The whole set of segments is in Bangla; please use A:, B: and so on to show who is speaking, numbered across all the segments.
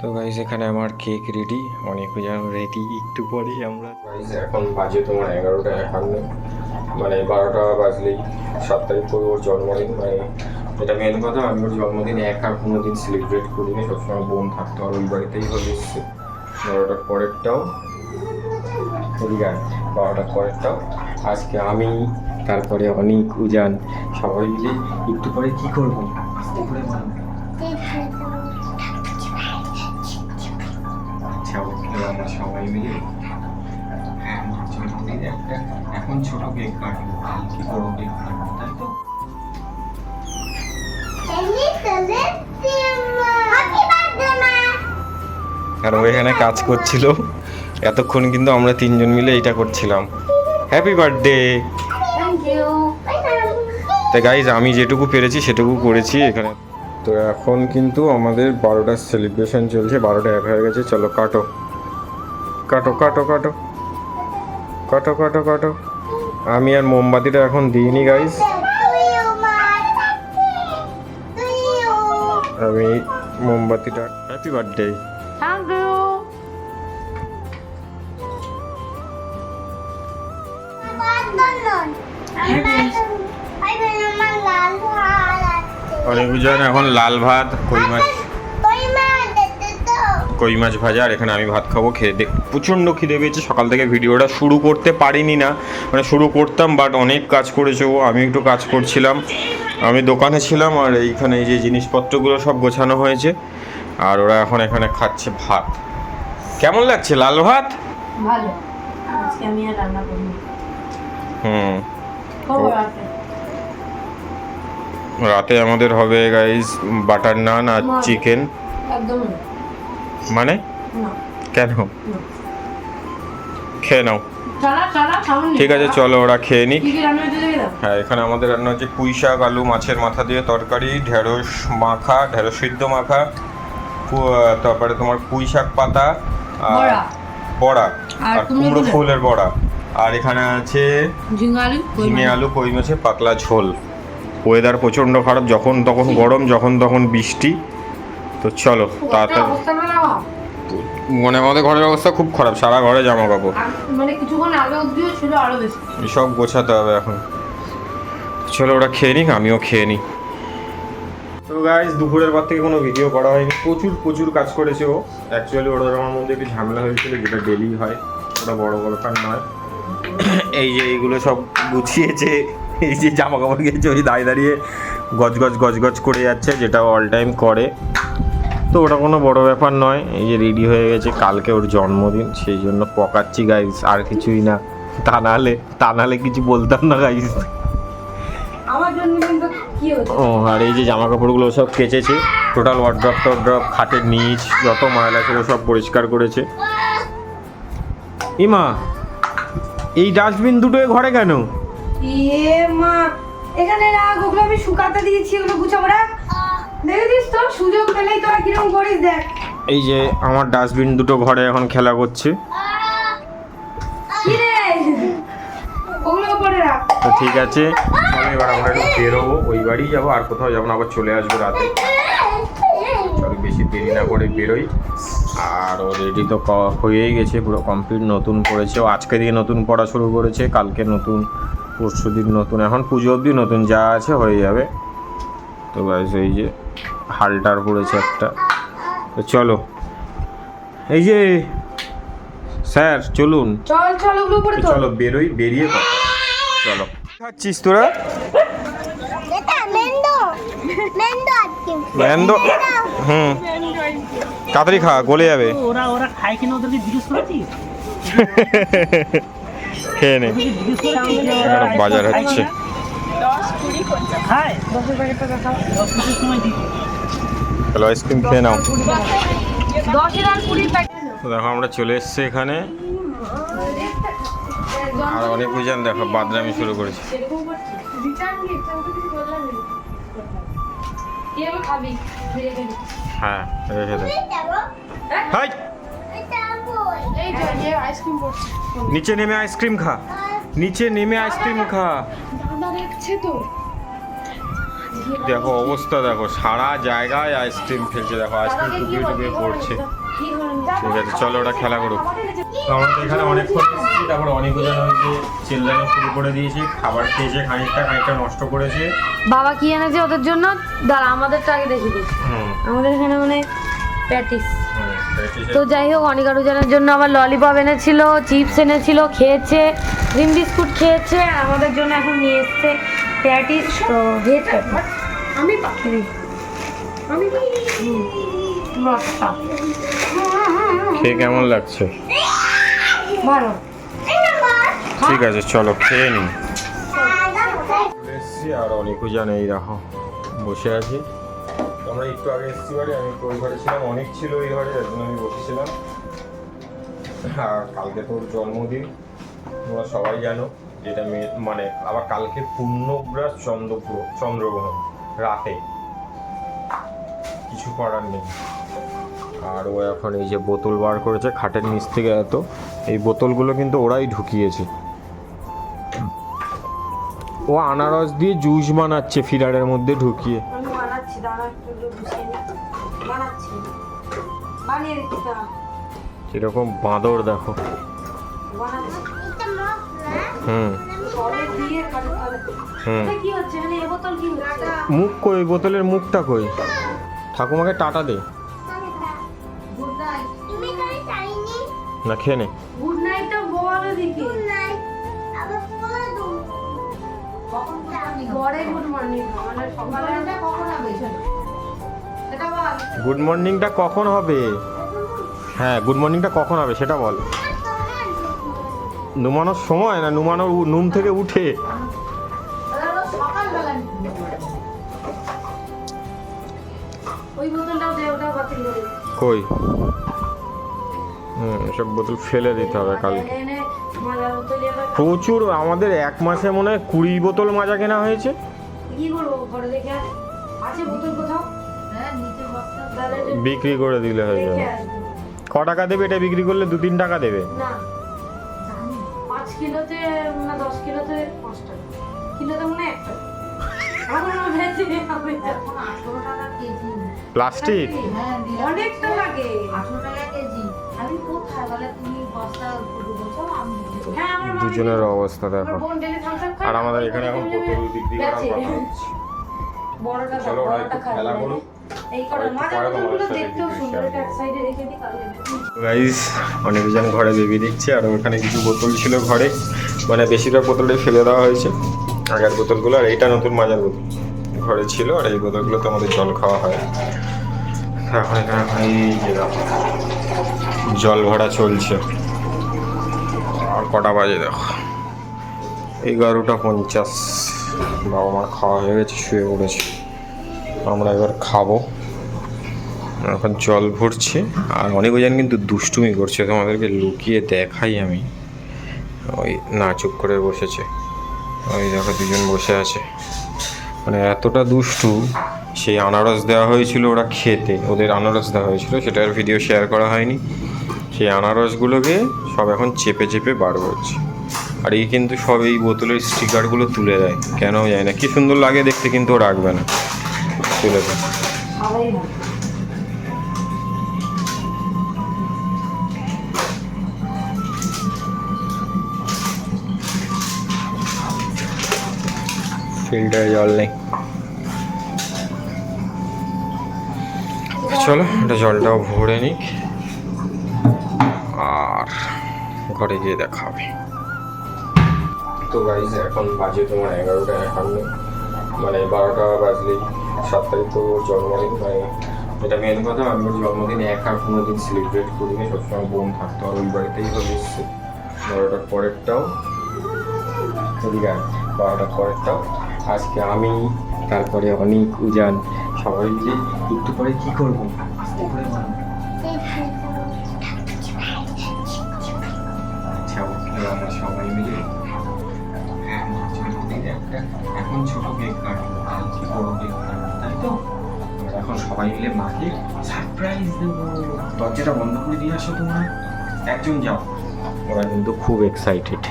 A: তো গাইজ এখানে আমার কেক রেডি অনেক যেন রেডি একটু পরেই আমরা এখন বাজে তোমার এগারোটা একান্ন। মানে বারোটা বাজলেই সাত তারিখ করে ওর জন্মদিন মানে এটা মেন কথা আমি ওর জন্মদিন একা কোনো দিন সেলিব্রেট করিনি সবসময় বোন থাকতো আর ওই বাড়িতেই হয়ে এসছে। বারোটার পরেরটাও বারোটার পরেরটাও। আজকে আমি তারপরে অনেক উজান সবাই মিলে একটু পরে কী করব? করে সবাই মিলে এখন ছোট কেক কাটবো বড় কেক কাটবো, তাই তো? আর ও এখানে কাজ করছিল। এতক্ষণ কিন্তু আমরা তিনজন মিলে এটা করছিলাম। হ্যাপি বার্থডে তাই গাইজ আমি যেটুকু পেরেছি সেটুকু করেছি এখানে। তো এখন কিন্তু আমাদের বারোটার সেলিব্রেশন চলছে, বারোটা এক হয়ে গেছে, চলো কাটো। কাটো কাটো কাটো। কাটো কাটো কাটো। আমি আর মোমবাতিটা এখন দিইনি গাইজ আমি মোমবাতিটা হ্যাপি বার্থডে
B: ইউ
A: এখন লাল ভাত কই মাছ? কই মাছ ভাজা আর এখানে আমি ভাত খাব খেয়ে দেখ প্রচণ্ড খিদে পেয়েছে সকাল থেকে ভিডিওটা শুরু করতে পারিনি না। মানে শুরু করতাম বাট অনেক কাজ করেছে ও আমি একটু কাজ করছিলাম। আমি দোকানে ছিলাম আর এইখানে এই যে জিনিসপত্রগুলো সব গোছানো হয়েছে আর ওরা এখন এখানে খাচ্ছে ভাত। কেমন লাগছে? লাল ভাত?
B: ভালো। আজকে আমি আর রান্না করিনি।
A: হুম।
B: খবর
A: রাতে। আমাদের হবে গাইজ বাটার নান আর চিকেন
B: একদম।
A: মানে? কেন? খেয়ে নাও। ঠিক আছে চলো ওরা খেয়ে নিক।
B: দাও।
A: হ্যাঁ এখানে আমাদের রান্না হচ্ছে পুঁই শাক আলু মাছের মাথা দিয়ে তরকারি ঢেঁড়স মাখা ঢেঁড়স সিদ্ধ মাখা তারপরে তোমার পুঁই শাক পাতা আর
B: বড়া। আর কুমড়ো ফুলের।
A: বড়া। আর এখানে আছে
B: ঝিঙে আলু কই
A: ঝিঙে আলু কই মাছের পাতলা ঝোল। ওয়েদার প্রচণ্ড খারাপ যখন তখন গরম যখন তখন বৃষ্টি। তো চলো তাড়াতাড়ি। মানে আমাদের ঘরের অবস্থা খুব খারাপ সারা ঘরে জামা কাপড়
B: মানে কিছুক্ষণ আগে অব্দিও ছিল আরও বেশি।
A: সব গোছাতে হবে এখন। চলো ওরা খেয়ে নিক আমিও খেয়ে নিই। তো গাইজ দুপুরের পর থেকে কোনো ভিডিও করা হয়নি। প্রচুর প্রচুর কাজ করেছে ও। অ্যাকচুয়ালি ওর আমার মধ্যে একটু ঝামেলা হয়েছিল যেটা ডেলি হয়। ওটা বড় বড় কাজ নয়। এই যে এইগুলো সব গুছিয়েছে এই যে জামা কাপড় গিয়েছে ওই দাঁড়িয়ে দাঁড়িয়ে গজ গজ গজ গজ করে যাচ্ছে যেটা অল টাইম করে। তো ওটা কোনো বড় ব্যাপার নয়। এই যে রেডি হয়ে গেছে কালকে ওর জন্মদিন সেই জন্য পকাচ্ছি গাইস আর কিছুই না। তা নাহলে তা নাহলে কিছু বলতাম না
B: হচ্ছে
A: ও আর এই যে জামা কাপড়গুলো সব কেচেছে টোটাল ওয়ার্ড্রপ টড্রপ খাটের নিচ যত ময়লা ছিল সব পরিষ্কার করেছে। ইমা এই ডাস্টবিন দুটো এ ঘরে কেন?
C: মা এখানে রাখ ওগুলো আমি শুকাতে দিয়েছি ওগুলো গুছাবো রাখ। দেখে দিস তো সুযোগ পেলেই তোরা কীরকম করিস দেখ।
A: এই যে আমার ডাস্টবিন দুটো ঘরে এখন খেলা করছে। তো ঠিক আছে চলো এবার আমরা একটু বেরোবো ওই বাড়ি যাব আর কোথাও যাব না আবার চলে আসব রাতে। চলো বেশি দেরি না করে বেরোই। আর ও রেডি তো হয়েই গেছে পুরো কমপ্লিট নতুন পড়েছে ও আজকে দিয়ে নতুন পড়া শুরু করেছে কালকে নতুন পরশু দিন নতুন এখন পুজো অবধি নতুন যা আছে হয়ে যাবে। তো ব্যাস এই যে হালটার পড়েছে একটা। তো চলো। এই যে স্যার চলুন।
C: চল চল ওগুলো উপরে
A: তো চলো বেরোই বেরিয়ে কথা চলো। খাচ্ছিস তোরা? ম্যান্ডো হুম। তাড়াতাড়ি খা গলে যাবে।
D: ওরা ওরা খায় কিনা ওদেরকে জিজ্ঞেস করেছিস
A: খেয়ে নে। বাজার হচ্ছে। চলো আইসক্রিম খেয়ে নাও। দেখো আমরা চলে এসেছি এখানে। আর অনেক বুঝান দেখো বাদরামি শুরু করেছি। হ্যাঁ রেখে দে হাই!
C: এই যে যে আইসক্রিম পড়ছে
A: নিচে নেমে আইসক্রিম খা। নিচে নেমে আইসক্রিম খা।
C: দেখছে তো।
A: দেখো অবস্থা দেখো সারা জায়গায় আইসক্রিম ফেলছে দেখো আইসক্রিম টুকিয়ে টুকিয়ে পড়ছে ঠিক আছে চলো ওটা খেলা করুক। তো আমরা এখানে অনেকক্ষণ তারপর অনেক জন হয়েছে চিল্লানো শুরু করে দিয়েছে খাবার খেয়েছে খানিকটা খানিকটা নষ্ট করেছে।
C: বাবা কি এনেছে ওদের জন্য? দাঁড়া আমাদেরটা আগে দেখে দিই। আমাদের এখানে মানে প্যাটিস। তো যাই হোক অনেক আরুজনের জন্য আবার ললিপপ এনেছিল চিপস এনেছিল খেয়েছে ক্রিম বিস্কুট খেয়েছে আমাদের জন্য এখন নিয়ে এসছে প্যাটিস তো ভেজ আমি পাখি। আমি
A: খেয়ে কেমন লাগছে?
C: ভালো।
A: ঠিক আছে চলো খেয়ে নিই। আর অনেক জানে এই দেখো বসে আছি। আমরা একটু আগে এসছি বাড়ি, আমি একটু ওই ঘরে ছিলাম, অনেক ছিল ওই ঘরে যার জন্য আমি বসেছিলাম। আর কালকে তোর জন্মদিন, তোমরা সবাই জানো, যেটা মানে আবার কালকে পূর্ণগ্রাস চন্দ্রগ্রহ, চন্দ্রগ্রহণ, রাতে। কিছু করার নেই। আর ও এখন এই যে বোতল বার করেছে খাটের নিচ থেকে এত, এই বোতলগুলো কিন্তু ওরাই ঢুকিয়েছে। ও আনারস দিয়ে জুস বানাচ্ছে ফিরারের মধ্যে ঢুকিয়ে।
C: বানাচ্ছি। বানিয়ে দিচ্ছি দাঁড়া।
A: কীরকম বাঁদর দেখো। হুম। হুম।
C: মানে
A: মুখ কই? বোতলের মুখটা কই? ঠাকুমাকে টাটা দে।
C: গুড নাইট
E: তুমি তাই চাইনি?
A: না খেয়ে নে।
C: গুড নাইটটা বলো দিকে
E: নাই আবার বলে দাও
C: কখন গড়ে গুড মর্নিং মানে সকালে কখন হবে
A: গুড মর্নিংটা কখন হবে? হ্যাঁ গুড মর্নিংটা কখন হবে সেটা বল। নুমানোর সময় না নুমানোর নুম থেকে উঠে। কই? হুম সব বোতল ফেলে দিতে হবে কালকে।
C: বোতল এবার
A: প্রচুর আমাদের এক মাসে মনে হয় কুড়ি বোতল মাজা কেনা হয়েছে।
C: কি করব ঘরে দেখে আছে বোতল কোথাও?
A: বিক্রি করে দিলে হয়ে যাবে। ক টাকা দেবে এটা বিক্রি করলে? দু তিন টাকা দেবে?
C: না পাঁচ কিলোতে না দশ কিলোতে পাঁচ টাকা। কিলোতে মনে এক টাকা আমার হয়েছে আমি এখন আঠেরো টাকা কেজি।
A: প্লাস্টিক?
C: অনেকটা লাগে।
B: আঠারো টাকা কেজি। আমি কোথায়? বলে তুমি বস্তা বলছো আমি
C: হ্যাঁ আমার মা
A: দুজনের অবস্থা দেখো। আর আমাদের এখানে এখন বিক্রি করার কথা
C: বড়টা
A: চলো ওরা একটু খেলা। করুক। গাইস অনেকজন ঘরে বেবি দেখছে আর ওখানে কিছু বোতল ছিল ঘরে। মানে বেশিরভাগ বোতলটাই ফেলে দেওয়া হয়েছে আগের বোতলগুলো আর এইটা নতুন মাজার বোতল। ঘরে ছিল আর এই বোতলগুলো তো আমাদের জল খাওয়া হয়। জল ভরা চলছে। আর কটা বাজে দেখো। এগারোটা পঞ্চাশ। বাবা মার খাওয়া হয়ে গেছে শুয়ে পড়েছে। আমরা এবার খাব। এখন জল ভরছে। আর অনেক ওজন কিন্তু দুষ্টুমি করছে তোমাদেরকে লুকিয়ে দেখাই আমি। ওই না চুপ করে বসেছে। ওই দেখো দুজন বসে আছে। মানে এতটা দুষ্টু, সেই আনারস দেওয়া হয়েছিল ওরা খেতে। ওদের আনারস দেওয়া হয়েছিল সেটার ভিডিও শেয়ার করা হয়নি। সেই আনারসগুলোকে সব এখন চেপে চেপে বার করছে। আর এই কিন্তু সব এই বোতলের স্টিকারগুলো তুলে দেয়। কেন যায় না, কি সুন্দর লাগে দেখতে, কিন্তু ও রাখবে না। তুলে দেয়। ফিল্টারে জল নেই। চলো এটা জলটাও ভরে নিক। আর ঘরে গিয়ে দেখা হবে। তো গাইজ এখন বাজে তোমার এগারোটা একান্ন। মানে বারোটা বাজলেই সাত তারিখ তো জন্মদিন মানে এটা মেন কথা আমি ওর জন্মদিন এক আর কোনো দিন সেলিব্রেট করিনি। সবসময় বোন থাকতো আর ওই বাড়িতেই হবে এসছে। বারোটার পরেরটাও। বারোটার পরেরটাও। আজকে আমি তারপরে অনেক উজান সবাই মিলে একটু পরে কি করব। আচ্ছা আমরা সবাই মিলে হ্যাঁ, এখন ছোট কেক কাটবো কালকে বড় কেক কাটবো তাই তো? এখন সবাই মিলে মাকে সারপ্রাইজ দেবো। দরজাটা বন্ধ করে দিয়ে আসো তোমরা। একজন যাও। ওরা কিন্তু খুব এক্সাইটেড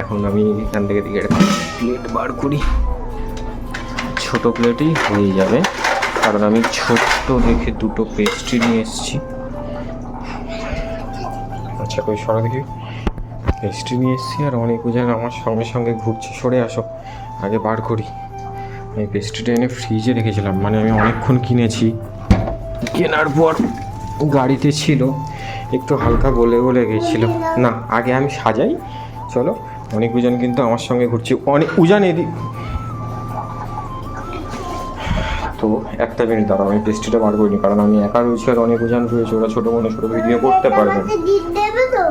A: এখন আমি এখান থেকে দিকে প্লেট বার করি। ছোট প্লেটেই হয়ে যাবে। কারণ আমি ছোট্ট দেখে দুটো পেস্ট্রি নিয়ে এসেছি। আচ্ছা কই সরা দেখি। পেস্ট্রি নিয়ে এসেছি আর অনেক যেন আমার সঙ্গে সঙ্গে ঘুরছে। সরে আসো, আগে বার করি। আমি পেস্ট্রিটা এনে ফ্রিজে রেখেছিলাম। মানে আমি অনেকক্ষণ কিনেছি। কেনার পর গাড়িতে ছিল, একটু হালকা গলে গলে গেছিল। না, আগে আমি সাজাই। চলো, অনেক উজান কিন্তু আমার সঙ্গে ঘুরছে। অনেক উজান এদিক একটা মিনিট দাঁড়াও আমি পেস্ট্রিটা বার করিনি কারণ আমি একা রয়েছি আর অনেক উজান রয়েছে ওরা ছোটো মনে ছোটো ভিডিও করতে পারবে।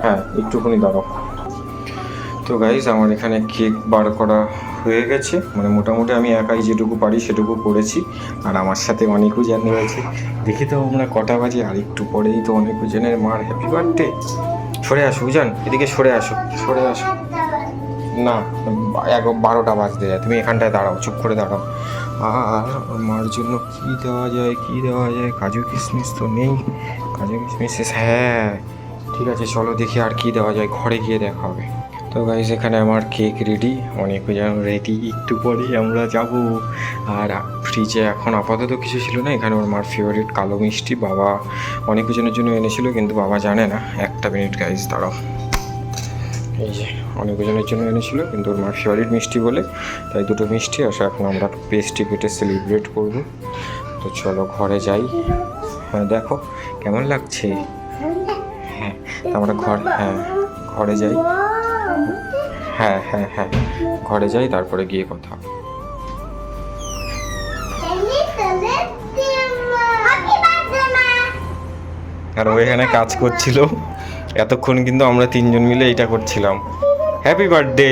A: হ্যাঁ একটুখানি দাঁড়াও। তো গাইজ আমার এখানে কেক বার করা হয়ে গেছে। মানে মোটামুটি আমি একাই যেটুকু পারি সেটুকু করেছি আর আমার সাথে অনেক উজান রয়েছে। দেখি তো আমরা কটা বাজে আর একটু পরেই তো অনেক উজানের মার হ্যাপি বার্থডে সরে আসো উজান এদিকে সরে আসো সরে আসো। না এক বারোটা বাজতে যায় তুমি এখানটায় দাঁড়াও চুপ করে দাঁড়াও। আর মার জন্য কি দেওয়া যায়, কি দেওয়া যায়? কাজু কিশমিশ তো নেই। কাজু কিশমিশ হ্যাঁ ঠিক আছে, চলো দেখি আর কি দেওয়া যায়। ঘরে গিয়ে দেখা হবে। তো গাইজ এখানে আমার কেক রেডি অনেক রেডি একটু পরেই আমরা যাব। আর ফ্রিজে এখন আপাতত কিছু ছিল না। এখানে ওর মার ফেভারিট কালো মিষ্টি বাবা অনেক জনের জন্য এনেছিল, কিন্তু বাবা জানে না। একটা মিনিট গাইজ দাঁড়াও। এই যে অনেকজনের জন্য এনেছিল, কিন্তু ওর মার ফেভারিট মিষ্টি বলে, তাই দুটো মিষ্টি আসে এখন আমরা পেস্ট্রি পেটে সেলিব্রেট করব। তো চলো ঘরে যাই। হ্যাঁ দেখো, কেমন লাগছে? হ্যাঁ আমরা ঘর হ্যাঁ ঘরে যাই। হ্যাঁ হ্যাঁ হ্যাঁ ঘরে যাই, তারপরে গিয়ে কথা আর ও এখানে কাজ করছিল। এতক্ষণ কিন্তু আমরা তিনজন মিলে এটা করছিলাম। হ্যাপি বার্থডে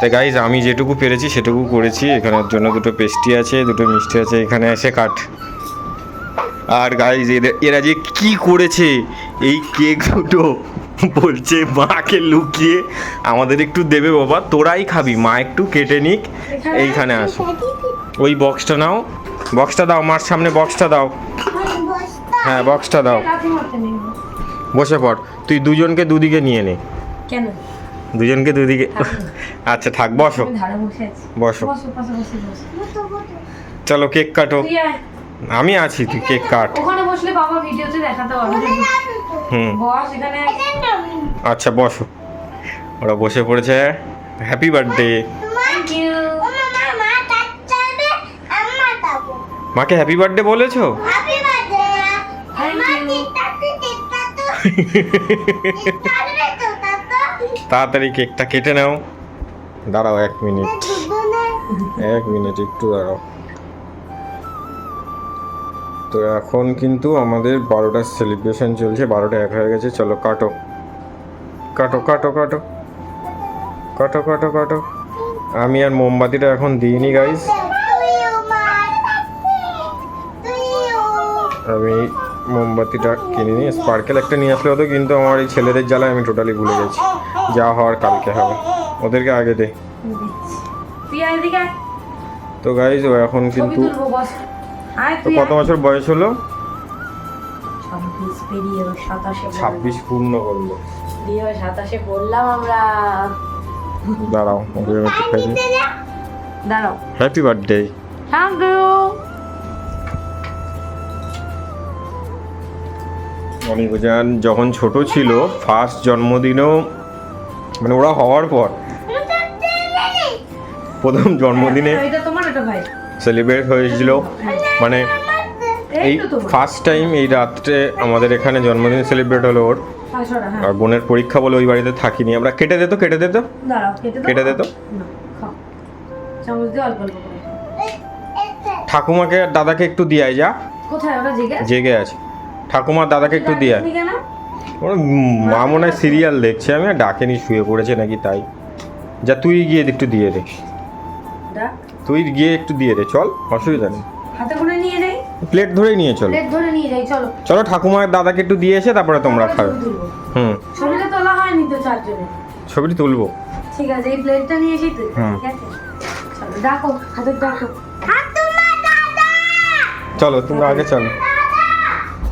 A: তাই গাইজ আমি যেটুকু পেরেছি সেটুকু করেছি। এখানের জন্য দুটো পেস্টি আছে দুটো মিষ্টি আছে এখানে এসে কাট আর গাইজ এদের এরা যে কি করেছে? এই কেক দুটো বলছে মাকে লুকিয়ে। আমাদের একটু দেবে বাবা তোরাই খাবি মা একটু কেটে নিক। এইখানে আসো। ওই বক্সটা নাও। বক্সটা দাও মার সামনে বক্সটা দাও। হ্যাঁ বক্সটা দাও। বসে পড়। তুই দুজনকে দুদিকে নিয়ে নে।
C: কেন?
A: দুজনকে দুদিকে আচ্ছা থাক বসো।
C: বসে আছি।
A: বসো।
C: বসো পাশে বসে বসো।
A: চলো কেক কাটো। আমি আছি তুই কেক কাট।
C: ওখানে বসলে বাবা ভিডিওতে দেখাতে পারবে।
A: হুম।
C: বস এখানে
A: আচ্ছা বসো। ওরা বসে পড়েছে। হ্যাপি বার্থডে
C: থ্যাংক ইউ
E: মামা মা তাচ্চাবে আম্মা তাবো
A: মাকে হ্যাপি বার্থডে বলেছ
E: হ্যাপি বার্থডে
C: Thank
E: মা
C: you.
E: টিকটাতে টিকটাতে টিকটাতে তো তাতো
A: তাড়াতাড়ি কেকটা কেটে নাও। দাঁড়াও এক মিনিট। এক মিনিট একটু দাঁড়াও। তো এখন কিন্তু আমাদের বারোটার সেলিব্রেশন চলছে বারোটা এক হয়ে গেছে। চলো কাটো। কাটো কাটো কাটো। কাটো কাটো কাটো। আমি আর মোমবাতিটা এখন দিইনি গাইস আমি মোমবাতিটা কিনে নিয়ে স্পার্কেল একটা নিয়ে আসলে হতো কিন্তু আমার এই ছেলেদের জ্বালায় আমি টোটালি ভুলে গেছি। যা হওয়ার কালকে হবে। ওদেরকে আগে দে। তো গাইজ ও এখন কিন্তু কত বছর বয়স হলো?
C: ছাব্বিশ
A: পূর্ণ করল।
C: সাতাশে বললাম আমরা।
A: দাঁড়াও
C: দাঁড়াও।
A: হ্যাপি বার্থডে
C: থ্যাংক ইউ
A: অনিকজান যখন ছোট ছিল ফার্স্ট জন্মদিনেও মানে ওরা হওয়ার পর প্রথম জন্মদিনে সেলিব্রেট হয়েছিল। মানে এই ফার্স্ট টাইম এই রাত্রে আমাদের এখানে জন্মদিন সেলিব্রেট হলো ওর।
C: হ্যাঁ হ্যাঁ।
A: আর বোনের পরীক্ষা বলে ওই বাড়িতে থাকিনি। আমরা কেটে দে তো কেটে দে তো।
C: দাঁড়াও কেটে দাও।
A: কেটে দে তো।
C: না খাও। চামচ দিয়ে অল্প অল্প করে খাও।
A: ঠাকুমাকে আর দাদাকে একটু দিয়ে যা।
C: কোথায়? জেগে আছে?
A: ঠাকুমার দাদাকে একটু দিয়ে ওর মা মনে হয় সিরিয়াল দেখছে আমি ডাকেনি শুয়ে পড়েছে নাকি তাই। যা তুই গিয়ে একটু দিয়ে দে। তুই গিয়ে একটু দিয়ে দে চল অসুবিধা নেই।
C: হাতে
A: প্লেট ধরেই নিয়ে চল।
C: প্লেট ধরে নিয়ে যাই চলো।
A: চলো ঠাকুমার দাদাকে একটু দিয়ে এসে তারপরে তোমরা খাবে। হুম।
C: ছবিটা তোলা হয়নি তো চারজনে
A: ছবিটি তুলবো।
C: ঠিক আছে এই প্লেটটা নিয়ে এসেই তুই।
A: হুম।
C: ঠিক আছে। চলো ডাকো হাতের ডাকো।
A: চলো তোমরা আগে চলো।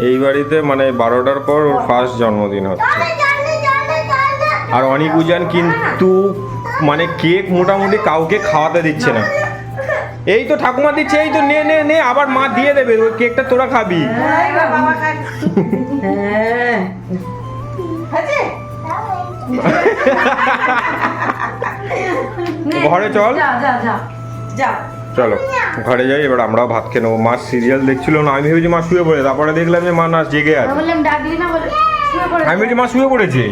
A: এই বাড়িতে মানে বারোটার পর ওর ফার্স্ট জন্মদিন হচ্ছে। আর অনিক উজান কিন্তু মানে কেক মোটামুটি কাউকে খাওয়াতে দিচ্ছে না। এই তো ঠাকুমা দিচ্ছে এই তো নে নে নে আবার মা দিয়ে দেবে ওই কেকটা তোরা খাবি।
B: হ্যাঁ আছে
A: ঘরে চল।
B: যা যা যা যা।
A: চলো ঘরে যাই এবার আমরাও ভাত খেয়ে নেব। মা সিরিয়াল দেখছিল না? আমি ভেবেছি মা শুয়ে পড়ে তারপরে দেখলাম যে মা না জেগে আছে।
C: আমি
A: ভেবেছি মা শুয়ে পড়েছে?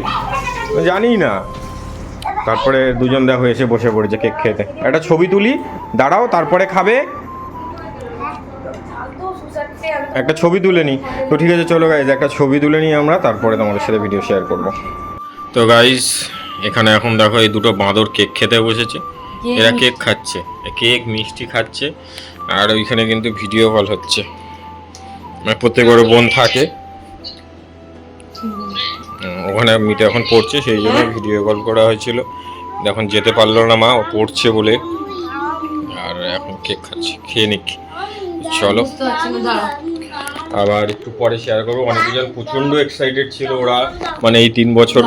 A: জানি না। তারপরে দুজন দেখো এসে বসে পড়েছে কেক খেতে। একটা ছবি তুলি দাঁড়াও তারপরে খাবে। একটা ছবি তুলে নিই তো ঠিক আছে চলো গাইজ একটা ছবি তুলে নিই আমরা তারপরে তোমাদের সাথে ভিডিও শেয়ার করব। তো গাইজ এখানে এখন দেখো এই দুটো বাঁদর কেক খেতে বসেছে। এরা কেক খাচ্ছে। কেক মিষ্টি খাচ্ছে আর ওইখানে কিন্তু ভিডিও কল হচ্ছে। মানে প্রত্যেক বড় বোন থাকে। ওখানে মিটে এখন পড়ছে সেই জন্য ভিডিও কল করা হয়েছিল। এখন যেতে পারল না মা ও পড়ছে বলে। আর এখন কেক খাচ্ছে খেয়ে নিক। চলো
C: বুঝতে পারছি না দাঁড়াও
A: আবার একটু পরে শেয়ার করব। অনেকজন প্রচণ্ড এক্সাইটেড ছিল ওরা। মানে এই তিন বছর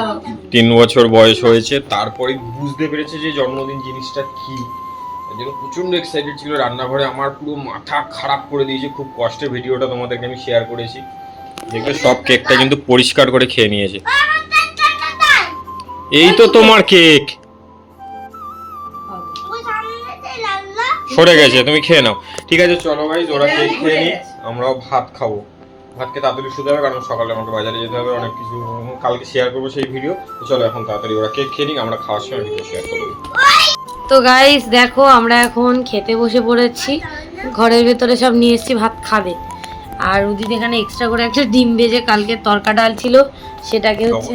A: তিন বছর বয়স হয়েছে। তারপরে বুঝতে পেরেছে যে জন্মদিন জিনিসটা কি। জন্য প্রচণ্ড এক্সাইটেড ছিল। রান্নাঘরে আমার পুরো মাথা খারাপ করে দিয়েছে। খুব কষ্টে ভিডিওটা তোমাদেরকে আমি শেয়ার করেছি। দেখবে সব কেকটা কিন্তু পরিষ্কার করে খেয়ে নিয়েছে। এই তো তোমার কেক সরে গেছে তুমি খেয়ে নাও। ঠিক আছে চলো ভাই ওরা কেক খেয়ে নি আমরাও ভাত খাব। ভাতকে তাড়াতাড়ি শুতে হবে কারণ সকালে আমাকে বাজারে যেতে হবে অনেক কিছু কালকে শেয়ার করব সেই ভিডিও তো চলো এখন তাড়াতাড়ি ওরা কেক খেয়ে নিক আমরা খাওয়ার সময় ভিডিও শেয়ার করব
C: তো গাইস দেখো আমরা এখন খেতে বসে পড়েছি। ঘরের ভেতরে সব নিয়ে এসেছি ভাত খাবে। আর উদিত এখানে এক্সট্রা করে একটা ডিম ভেজে কালকে তরকা ডাল ছিল সেটাকে হচ্ছে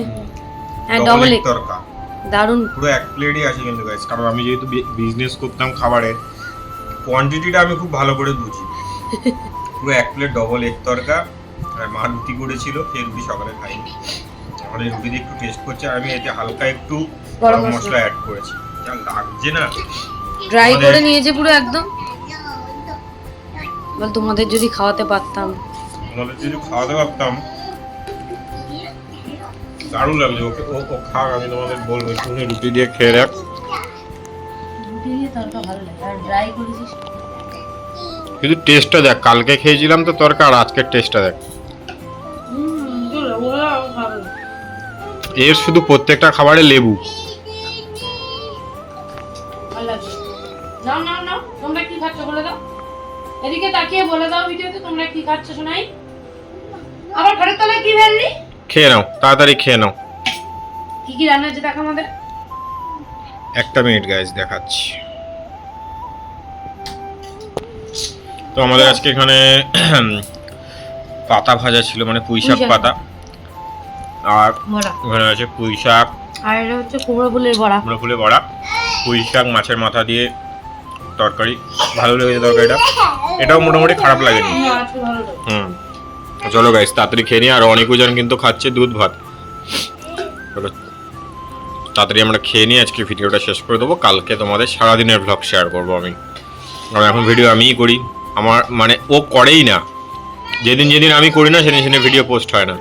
C: হ্যাঁ ডবল
A: তরকা।
C: দারুণ।
A: পুরো এক প্লেটই আছে কিন্তু গাইস কারণ আমি যেহেতু বিজনেস করতাম খাবারের কোয়ান্টিটিটা আমি খুব ভালো করে বুঝি। পুরো এক প্লেট ডবল এগ তরকা আর মা রুটি করেছিল সেই রুটি সকালে খাইনি। এই রুটি দিয়ে একটু টেস্ট করছে আর আমি এতে হালকা একটু
C: গরম মশলা।
A: অ্যাড করেছি। যা লাগছে না।
C: ড্রাই
A: আমাদের-
C: করে নিয়েছে পুরো একদম? বল তোমাদের যদি খাওয়াতে পারতাম।
A: তোমাদের যদি খাওয়াতে পারতাম দারুণ লাগছে। ওকে ও ও খাক আমি তোমাদের বলব একটুখানি রুটি দিয়ে খেয়ে দেখ
C: তরকা ভালো লাগে। আর ড্রাই করেছিস?
A: কিন্তু টেস্টটা দেখ কালকে খেয়েছিলাম তো তরকা আর আজকের টেস্টটা দেখ। এর শুধু প্রত্যেকটা খাবারে লেবু।
C: ভালো লাগছে নাও নাও নাও তোমরা কি খাচ্ছ বলে দাও এদিকে তাকিয়ে বলে দাও ভিডিওতে তোমরা কি খাচ্ছ শোনাই আবার ঘরের তলায় কি ফেললি
A: খেয়ে নাও তাড়াতাড়ি খেয়ে নাও।
C: কি কি রান্না হচ্ছে দেখো আমাদের।
A: একটা মিনিট গাইজ দেখাচ্ছি। তো আমাদের আজকে এখানে পাতা ভাজা ছিল মানে পুঁই শাক পাতা। আর ওখানে আছে পুঁই শাক।
C: আর এটা হচ্ছে কুমড়ো ফুলের বড়া।
A: কুমড়ো ফুলে বড়া। পুঁই শাক মাছের মাথা দিয়ে তরকারি। ভালো লেগেছে তরকারিটা। এটাও মোটামুটি খারাপ লাগেনি।
C: লাগে
A: হুম। চলো গাইস তাড়াতাড়ি খেয়ে নিই আর অনেক জন কিন্তু খাচ্ছে দুধ ভাত। চলো তাড়াতাড়ি আমরা খেয়ে নিই আজকে ভিডিওটা শেষ করে দেবো। কালকে তোমাদের সারাদিনের ব্লগ শেয়ার করব আমি। কারণ এখন ভিডিও আমিই করি। আমার মানে ও করেই না। যেদিন যেদিন আমি করি না, সেদিন সেদিন ভিডিও পোস্ট হয় না।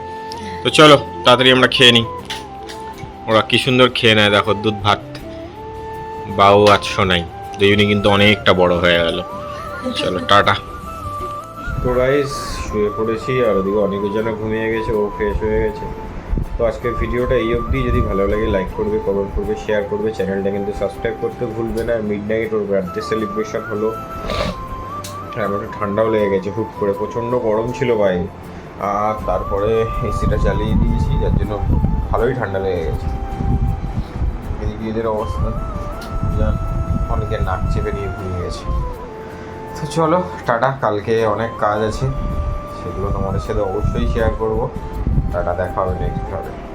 A: তো চলো, তাড়াতাড়ি আমরা খেয়ে নিই। ওরা কি সুন্দর খেয়ে নেয়, দেখো, দুধ ভাত। বাউ আজ শোনাই দুজনে কিন্তু অনেকটা বড় হয়ে গেল। চলো, টাটা। তো গাইস শুয়ে পড়েছি, আর ওদিকে অনেক জনে ঘুমিয়ে গেছে, ও ফ্রেশ হয়ে গেছে। তো আজকের ভিডিওটা এই অবধি। যদি ভালো লাগে লাইক করবে কমেন্ট করবে শেয়ার করবে। চ্যানেলটা কিন্তু সাবস্ক্রাইব করতে ভুলবে না। মিড নাইট ওর বার্থডে সেলিব্রেশন হলো। আমার একটু ঠান্ডাও লেগে গেছে, হুট করে। প্রচণ্ড গরম ছিল বাইরে আর তারপরে এসিটা চালিয়ে দিয়েছি, যার জন্য ভালোই ঠান্ডা লেগে গেছে। এদিকে এদের অবস্থা যা অনেকের নাক চেপে নিয়ে ঘুমিয়ে গেছে। তো চলো, টাটা, কালকে অনেক কাজ আছে, সেগুলো তোমাদের সাথে অবশ্যই শেয়ার করব। টাটা, দেখা হবে নেক্সট ভাবে।